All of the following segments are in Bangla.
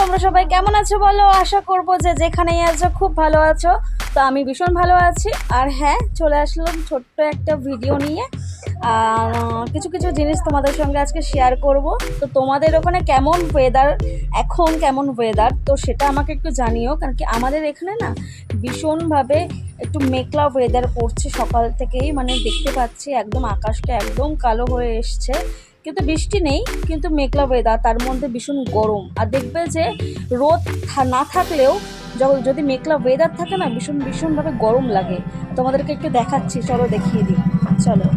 তোমরা সবাই কেমন আছো বলো? আশা করব যে যেখানেই আছো খুব ভালো আছো। তো আমি ভীষণ ভালো আছি। আর হ্যাঁ চলে আসলাম ছোট্ট একটা ভিডিও নিয়ে। আর কিছু কিছু জিনিস তোমাদের সঙ্গে আজকে শেয়ার করব। তো তোমাদের ওখানে কেমন ওয়েদার এখন কেমন ওয়েদার তো সেটা আমাকে একটু জানিও। কারণ কি আমাদের এখানে না ভীষণভাবে একটু মেঘলা ওয়েদার পড়ছে সকাল থেকেই। মানে দেখতে পাচ্ছি একদম আকাশটা একদম কালো হয়ে এসছে। কিন্তু বৃষ্টি নেই, কিন্তু মেঘলা ওয়েদার তার মধ্যে ভীষণ গরম। আর দেখবে যে রোদ না থাকলেও য- যদি মেঘলা ওয়েদার থাকে না, ভীষণ ভীষণভাবে গরম লাগে। তোমাদেরকে একটু দেখাচ্ছি, চলো দেখিয়ে দিই। চলো।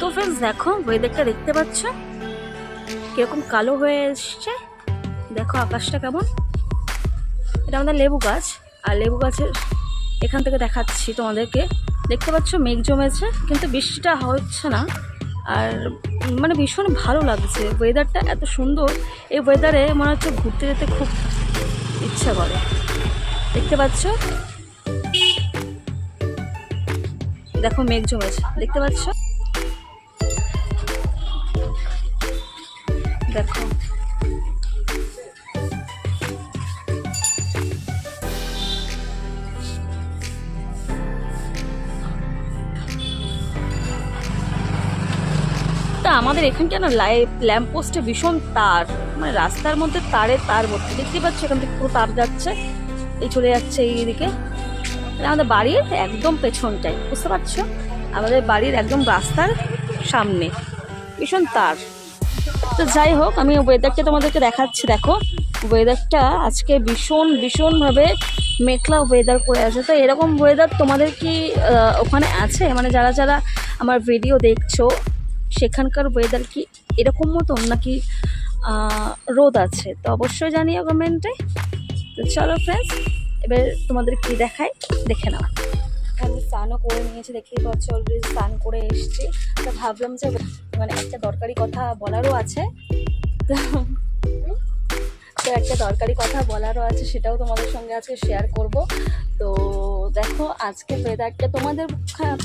তো ফ্রেন্ডস দেখো ওয়েদারটা দেখতে পাচ্ছ? কীরকম কালো হয়ে এসছে। দেখো আকাশটা কেমন। এটা আমাদের লেবু গাছ, আর লেবু গাছের এখান থেকে দেখাচ্ছি তোমাদেরকে। দেখতে পাচ্ছ, মেঘ জমেছে, কিন্তু বৃষ্টিটা হচ্ছে না। আর মানে ভীষণ ভালো লাগছে। ওয়েদারটা এত সুন্দর। এই ওয়েদারে মনে হচ্ছে ঘুরতে যেতে খুব ইচ্ছা করে। দেখতে পাচ্ছ? দেখো, মেঘ জমেছে। দেখতে পাচ্ছ? দেখো। আমাদের এখানটা না লাইট ল্যাম্প পোস্টে ভীষণ তার। মানে রাস্তার মধ্যে তারে তার ভর্তি দেখতে পাচ্ছ, এখান থেকে পুরো তার যাচ্ছে। এই চলে যাচ্ছে এইদিকে এটা আমাদের বাড়ির একদম পেছনটাই বুঝতে পারছ? আমাদের বাড়ির একদম রাস্তার সামনে। ভীষণ তার। তো যাই হোক, আমি ওয়েদারটা তোমাদেরকে দেখাচ্ছি। দেখো ওয়েদারটা আজকে ভীষণ, ভীষণভাবে মেঘলা ওয়েদার করে আছে। তো এরকম ওয়েদার তোমাদের কি ওখানে আছে? মানে যারা যারা আমার ভিডিও দেখছ সেখানকার ওয়েদার কি এরকম মতন নাকি রোদ আছে? তো অবশ্যই জানিও কমেন্টে। তো চলো ফ্রেন্ডস এবার তোমাদের কি দেখায় দেখে নাও। আমি স্নানও করে নিয়েছি, দেখতেই পাচ্ছ অলরেডি স্নান করে এসছি। তো ভাবলাম যে মানে একটা দরকারি কথা বলারও আছে। তো একটা দরকারি কথা বলারও আছে, সেটাও তোমাদের সঙ্গে আজকে শেয়ার করব। তো দেখো, আজকে ওয়েদারটা তোমাদের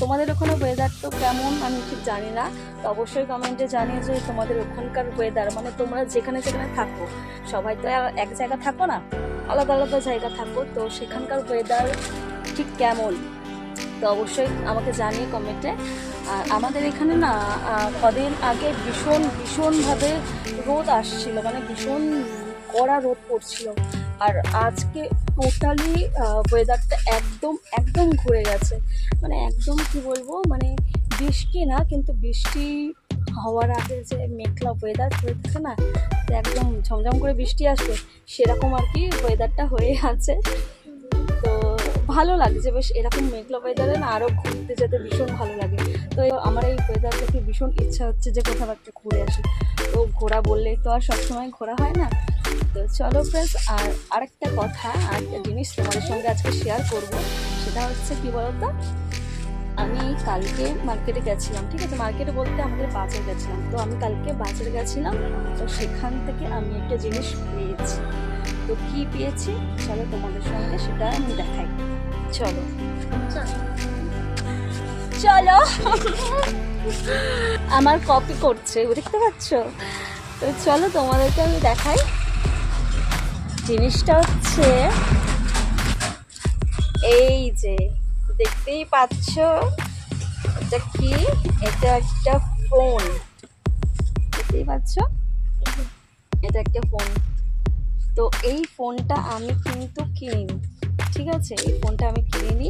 তোমাদের ওখানে ওয়েদার তো কেমন আমি ঠিক জানি না। তো অবশ্যই কমেন্টে জানিয়ে যে তোমাদের ওখানকার ওয়েদার মানে তোমরা যেখানে যেখানে থাকো, সবাই তো এক জায়গা থাকো না, আলাদা আলাদা জায়গা থাকো, তো সেখানকার ওয়েদার ঠিক কেমন? তো অবশ্যই আমাকে জানিয়ে কমেন্টে আর আমাদের এখানে না কদিন আগে ভীষণ, ভীষণভাবে রোদ আসছিল মানে ভীষণ কড়া রোদ পড়ছিল। আর আজকে টোটালি ওয়েদারটা একদম একদম ঘুরে গেছে। মানে একদম কি বলব মানে বৃষ্টি না, কিন্তু বৃষ্টি হওয়ার আগে যে মেঘলা ওয়েদার হয়ে থাকে না একদম ঝমঝম করে বৃষ্টি আসবে, সেরকম আর কি ওয়েদারটা হয়ে আছে। তো ভালো লাগছে, বেশ এরকম মেঘলা ওয়েদারে না আরও ঘুরতে যেতে ভীষণ ভালো লাগে। তো আমার এই ওয়েদার দেখে ভীষণ ইচ্ছা হচ্ছে যে কোথাও একটা ঘুরে আসি। তো ঘোরা বললে তো আর সবসময় ঘোরা হয় না। তো চলো ফ্রেন্ডস আর আরেকটা কথা, আরেকটা জিনিস তোমাদের সঙ্গে আজকে শেয়ার করব। সেটা হচ্ছে কি বলতো? আমি কালকে মার্কেটে গেছিলাম, ঠিক আছে? মার্কেটে বলতে আমাদের বাজার গেছিলাম। তো আমি কালকে বাজার গেছিলাম, তো সেখান থেকে আমি একটা জিনিস পেয়েছি। তো কি পেয়েছি? চলো তোমাদের সঙ্গে সেটা আমি দেখাই। চলো। চলো। আমার কপি করছে, দেখতে পাচ্ছ? তো চলো তোমাদেরকে আমি দেখাই। জিনিসটা হচ্ছে এই যে, দেখতেই পাচ্ছ? এটা কি? এটা একটা ফোন। দেখতেই পাচ্ছ? এটা একটা ফোন। তো এই ফোনটা আমি কিন্তু কিনিনি, ঠিক আছে? এই ফোনটা আমি কিনিনি।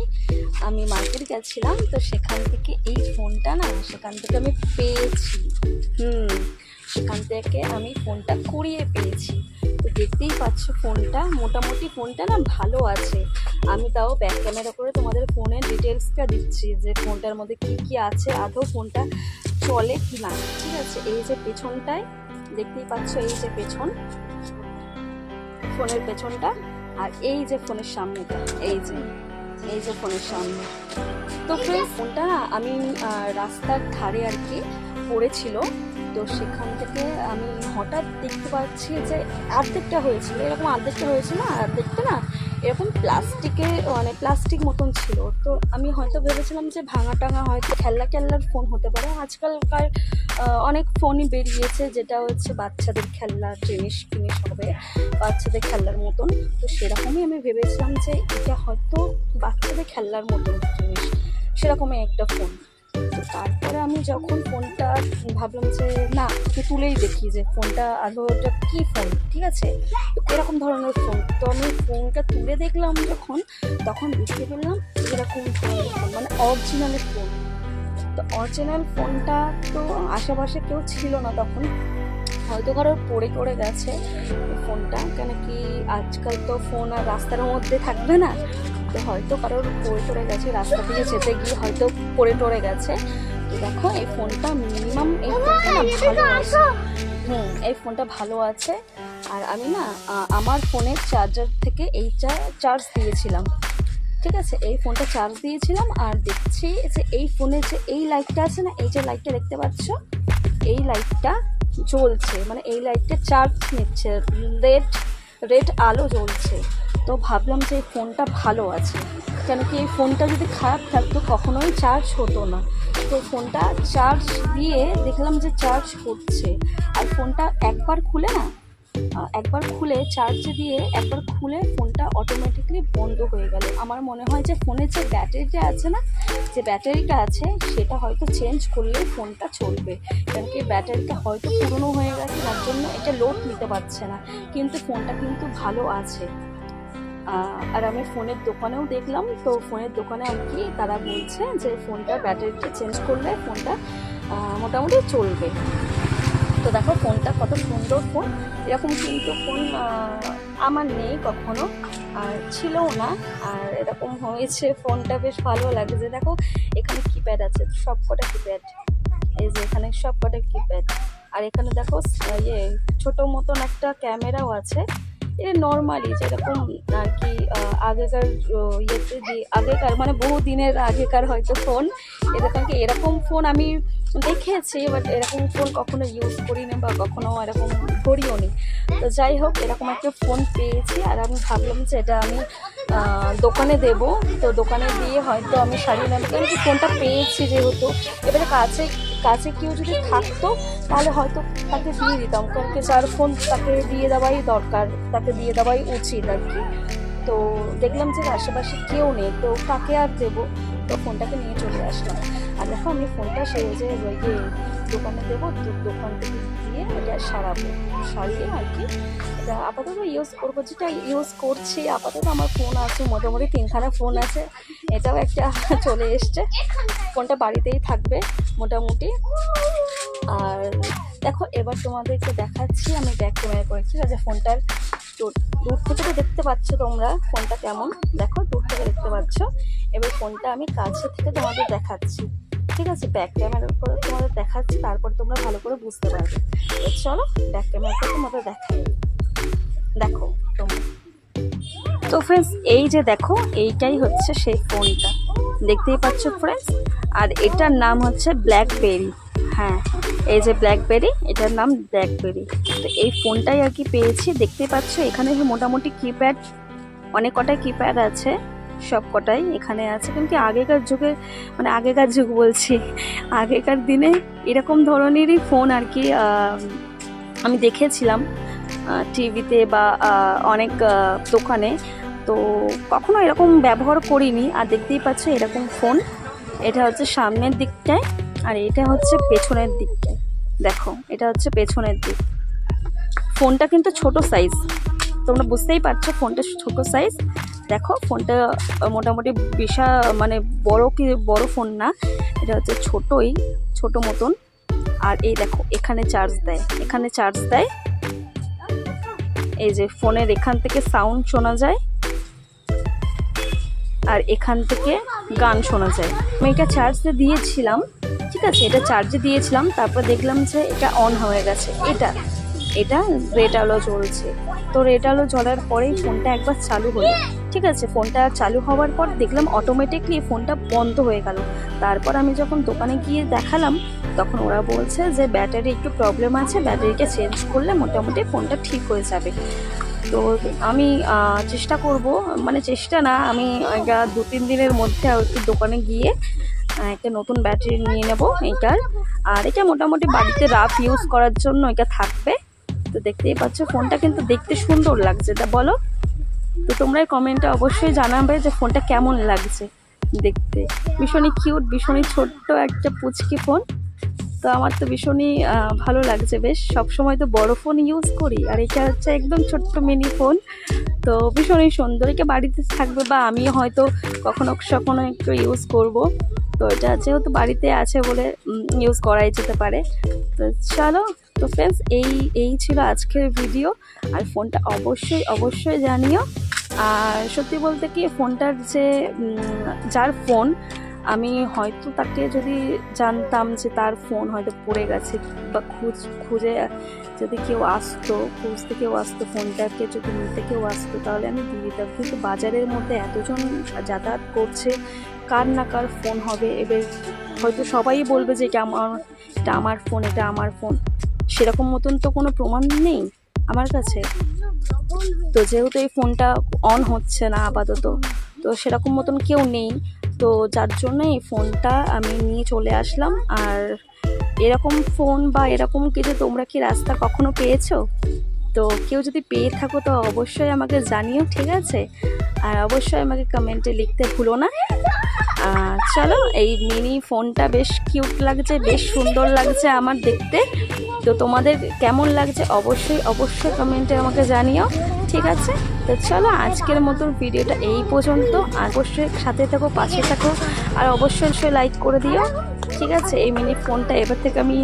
আমি মার্কেট গেছিলাম, তো সেখান থেকে এই ফোনটা না, সেখান থেকে আমি পেয়েছি। হুম সেখান থেকে আমি ফোনটা কুড়িয়ে পেয়েছি। তো দেখতেই পাচ্ছ ফোনটা, মোটামুটি ফোনটা না ভালো আছে। আমি তাও ব্যাক ক্যামেরা করে তোমাদের ফোনের ডিটেলসটা দিচ্ছি যে ফোনটার মধ্যে কি কি আছে, আদৌ ফোনটা চলে কি না ঠিক আছে, এই যে পেছনটায়, দেখতেই পাচ্ছ এই যে পেছন, ফোনের পেছনটা, আর এই যে ফোনের সামনেটা, এই যে এই যে ফোনের সামনে। তো ফ্রেন্ড ফোনটা আমি রাস্তার ধারে আর কি পড়েছিল। তো সেখান থেকে আমি হঠাৎ দেখতে পাচ্ছি যে অর্ধেকটা হয়েছিল, এরকম অর্ধেকটা হয়েছে না অর্ধেকটা না, এরকম প্লাস্টিকে মানে প্লাস্টিক মতন ছিল। তো আমি হয়তো ভেবেছিলাম যে ভাঙা টাঙা হয়তো খেলনা খেলনার ফোন হতে পারে। আজকালকার অনেক ফোনই বেরিয়েছে, যেটা হচ্ছে বাচ্চাদের খেলনার জিনিস জিনিস হবে বাচ্চাদের খেলনার মতন। তো সেরকমই আমি ভেবেছিলাম যে এটা হয়তো বাচ্চাদের খেলনার মতন জিনিস। সেরকমই একটা ফোন তারপরে আমি যখন ফোনটা ভাবলাম যে, না একটু তুলেই দেখি যে ফোনটা আদৌ ওটা কী ফোন? ঠিক আছে? এরকম ধরনের ফোন। তো আমি ফোনটা তুলে দেখলাম যখন, তখন বুঝতে পারলাম এরকম ধরনের ফোন মানে অরিজিনালের ফোন। তো অরিজিনাল ফোনটা তো আশেপাশে কেউ ছিল না তখন। হয়তো কারোর পড়ে পড়ে গেছে ফোনটা, কেন কি আজকাল তো ফোন আর রাস্তার মধ্যে থাকবে না। তো হয়তো কারোর পড়ে টড়ে গেছে রাস্তা দিয়ে যেতে গিয়ে হয়তো পড়ে টড়ে গেছে। দেখো এই ফোনটা মিনিমাম এই ফোনটা না ভালো আছে। হুম এই ফোনটা ভালো আছে। আর আমি না আমার ফোনের চার্জার থেকে এইটা চার্জ দিয়েছিলাম। ঠিক আছে এই ফোনটা চার্জ দিয়েছিলাম আর দেখছি যে এই ফোনের যে এই লাইটটা আছে না এই যে লাইটটা দেখতে পাচ্ছ এই লাইটটা জ্বলছে। মানে এই লাইটটা চার্জ নিচ্ছে। রেড রেড আলো জ্বলছে। তো ভাবলাম যে এই ফোনটা ভালো আছে। কেন কি এই ফোনটা যদি খারাপ থাকতো, কখনোই চার্জ হতো না। তো ফোনটা চার্জ দিয়ে দেখলাম যে চার্জ হচ্ছে আর ফোনটা একবার খুলে না একবার খুলে চার্জে দিয়ে একবার খুলে ফোনটা অটোমেটিকলি বন্ধ হয়ে গেল। আমার মনে হয় যে ফোনের যে ব্যাটারিটা আছে না, যে ব্যাটারিটা আছে, সেটা হয়তো চেঞ্জ করলে ফোনটা চলবে। কারণ কি ব্যাটারিটা হয়তো পুরনো হয়ে গেছে, তার জন্য এটা লোড নিতে পারছে না। কিন্তু ফোনটা কিন্তু ভালো আছে। আর আমি ফোনের দোকানেও দেখলাম, তো ফোনের দোকানে আর কি তারা বলছে যে ফোনটা ব্যাটারিটা চেঞ্জ করলে ফোনটা মোটামুটি চলবে। তো দেখো ফোনটা কত সুন্দর ফোন। এরকম কিন্তু ফোন আমার নেই কখনো, আর ছিলও না, আর এরকম হয়েছে ফোনটা বেশ ভালো লাগছে দেখো, এখানে কিপ্যাড আছে সব কটা কিপ্যাড এই যে এখানে সব কটা কিপ্যাড আর এখানে দেখো ইয়ে ছোটো মতন একটা ক্যামেরাও আছে। এটা নর্মালি যেরকম আর কি আগেকার ইয়েতে দিয়ে আগেকার মানে বহু দিনের আগেকার হয়তো ফোন এরকম কি, এরকম ফোন আমি দেখেছি বাট এরকম ফোন কখনো ইউজ করিনি বা কখনো এরকম করিও নি তো যাই হোক, এরকম একটা ফোন পেয়েছি, আর আমি ভাবলাম যে এটা আমি দোকানে দেব। তো দোকানে দিয়ে হয়তো আমি সারিয়ে নেব। কারণ ফোনটা পেয়েছি যেহেতু। এবারে কাছে কাছে কেউ যদি থাকতো, তাহলে হয়তো তাকে দিয়ে দিতাম। কারণ যার ফোন তাকে দিয়ে দেওয়াই দরকার, তাকে দিয়ে দেওয়াই উচিত আর কি। তো দেখলাম যে আশেপাশে কেউ নেই, তো কাকে আর দেবো। তো ফোনটাকে নিয়ে চলে আসলাম। আর দেখো, আমি ফোনটা সেই যে দোকানে দেবো, দোকান থেকে দিয়ে এটা সারাবো। সারিয়ে আর কি এটা আপাতত ইউজ করব। যেটা ইউজ করছি, আপাতত আমার ফোন আছে, মোটামুটি তিনখানা ফোন আছে। এটাও একটা চলে এসছে। ফোনটা বাড়িতেই থাকবে, মোটামুটি। আর দেখো, এবার তোমাদেরকে দেখাচ্ছি, আমি ব্যাক ক্যামেরা করেছি। যে ফোনটার দূর থেকে দেখতে পাচ্ছ তোমরা ফোনটা কেমন। দেখো, দূর থেকে দেখতে পাচ্ছ। এবার ফোনটা আমি কাছে থেকে তোমাদের দেখাচ্ছি। ঠিক আছে ব্যাক ক্যামেরা করে তোমাদের দেখাচ্ছি, তারপর তোমরা ভালো করে বুঝতে পারবে। চলো ব্যাক ক্যামেরাটা তোমাদের দেখাই। দেখো তোমরা। তো ফ্রেন্ডস এই যে দেখো, এইটাই হচ্ছে সেই ফোনটা দেখতেই পাচ্ছ ফ্রেন্ডস আর এটার নাম হচ্ছে ব্ল্যাকবেরি হ্যাঁ এই যে ব্ল্যাকবেরি এটার নাম ব্ল্যাকবেরি তো এই ফোনটাই আর কি পেয়েছি। দেখতেই পাচ্ছ, এখানে মোটামুটি কিপ্যাড অনেক কটাই কিপ্যাড আছে। সব কটাই এখানে আছে। কিন্তু আগেকার যুগে মানে আগেকার যুগ বলছি, আগেকার দিনে এরকম ধরনেরই ফোন আর কি আমি দেখেছিলাম টিভিতে বা অনেক দোকানে। তো কখনো এরকম ব্যবহার করিনি, আর দেখতেই পাচ্ছ এরকম ফোন এটা হচ্ছে সামনের দিকটায়, আর এটা হচ্ছে পেছনের দিকটায়। দেখো, এটা হচ্ছে পেছনের দিক। ফোনটা কিন্তু ছোট সাইজ তোমরা বুঝতেই পারছ ফোনটা ছোট সাইজ দেখো, ফোনটা মোটামুটি বিশাল মানে বড় কি, বড় ফোন না, এটা হচ্ছে ছোটই, ছোট মতন। আর এই দেখো, এখানে চার্জ দেয়, এখানে চার্জ দেয়। এই যে ফোনের এখান থেকে সাউন্ড শোনা যায়, আর এখান থেকে গান শোনা যায়। আমি এটা চার্জে দিয়েছিলাম, ঠিক আছে? এটা চার্জে দিয়েছিলাম, তারপর দেখলাম যে এটা অন হয়ে গেছে। এটা এটা রেড আলো জ্বলছে। তো রেড আলো জ্বলার পরেই ফোনটা একবার চালু হলো। ঠিক আছে, ফোনটা চালু হওয়ার পর দেখলাম অটোমেটিকলি ফোনটা বন্ধ হয়ে গেল। তারপর আমি যখন দোকানে গিয়ে দেখালাম, তখন ওরা বলছে যে ব্যাটারি একটু প্রবলেম আছে, ব্যাটারিকে চেঞ্জ করলে মোটামুটি ফোনটা ঠিক হয়ে যাবে। তো আমি চেষ্টা করব মানে চেষ্টা না, আমি এটা দু তিন দিনের মধ্যে একটু দোকানে গিয়ে, একটা নতুন ব্যাটারি নিয়ে নেব, এইটার। আর এটা মোটামুটি বাড়িতে রাফ ইউজ করার জন্য এটা থাকবে। তো দেখতেই পাচ্ছ, ফোনটা কিন্তু দেখতে সুন্দর লাগছে। তা বলো, তো তোমরা কমেন্টে অবশ্যই জানাবে যে ফোনটা কেমন লাগছে দেখতে। ভীষণই কিউট ভীষণই ছোট্ট একটা পুচকি ফোন তো আমার তো ভীষণই ভালো লাগছে বেশ। সবসময় তো বড় ফোন ইউজ করি, আর এটা হচ্ছে একদম ছোট্ট মিনি ফোন তো ভীষণই সুন্দর এটা বাড়িতে থাকবে বা আমি হয়তো কখনো কখনো একটু ইউজ করব। তো এটা যেহেতু বাড়িতে আছে বলে ইউজ করাই যেতে পারে। তো চলো তো ফ্রেন্ডস এই এই ছিল আজকের ভিডিও আর ফোনটা অবশ্যই অবশ্যই জানিও। আর সত্যি বলতে কি ফোনটার যে যার ফোন আমি হয়তো তাকে যদি জানতাম যে তার ফোন হয়তো পড়ে গেছে, বা খুঁজ, খুঁজে যদি কেউ আসতো, খুঁজতে কেউ আসতো ফোনটাকে যদি নিতে কেউ আসতো, তাহলে আমি দিয়ে দিতাম। কিন্তু বাজারের মধ্যে এতজন যাতায়াত করছে, কার না কার ফোন হবে? এবার হয়তো সবাই বলবে যে আমার এটা আমার ফোন এটা আমার ফোন সেরকম মতন তো কোনো প্রমাণ নেই আমার কাছে। তো যেহেতু এই ফোনটা অন হচ্ছে না আপাতত, তো সেরকম মতন কেউ নেই। তো যার জন্য এই ফোনটা আমি নিয়ে চলে আসলাম। আর এরকম ফোন বা এরকম কিছু তোমরা কি রাস্তা কখনো পেয়েছ? তো কেউ যদি পেয়ে থাকো তো অবশ্যই আমাকে জানিও, ঠিক আছে? আর অবশ্যই আমাকে কমেন্টে লিখতে ভুলো না। চলো, এই মিনি ফোনটা বেশ কিউট লাগছে, বেশ সুন্দর লাগছে আমার দেখতে। তো তোমাদের কেমন লাগছে অবশ্যই অবশ্যই কমেন্টে আমাকে জানিও, ঠিক আছে? তো চলো, আজকের মতন ভিডিওটা এই পর্যন্ত। অবশ্যই সাথে থাকো, পাশে থাকো, আর অবশ্যই অবশ্যই লাইক করে দিও, ঠিক আছে? এই মিনি ফোনটা এবার থেকে আমি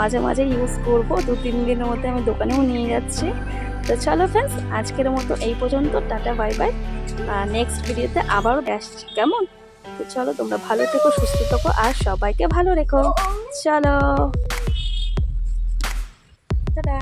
মাঝে মাঝে ইউজ করব, দু, তিন দিনের মধ্যে আমি দোকানেও নিয়ে যাচ্ছি। তো চলো ফ্রেন্ডস আজকের মতো এই পর্যন্ত, টাটা বাই বাই নেক্সট ভিডিওতে আবারও আসছি কেমন? তো চলো তোমরা ভালো থেকো সুস্থ থেকো আর সবাইকে ভালো রেখো। চলো। দাদা